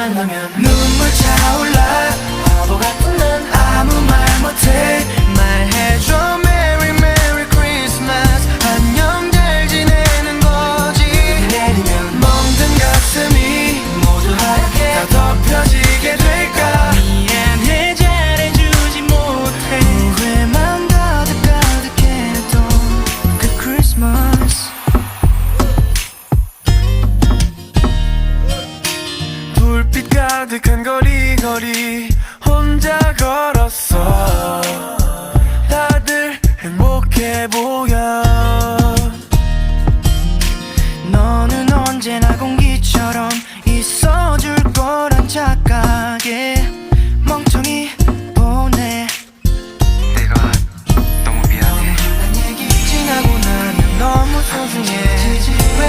만나면 눈물 차오 가득한 거리 거리 혼자 걸었어. 다들 행복해 보여. 너는 언제나 공감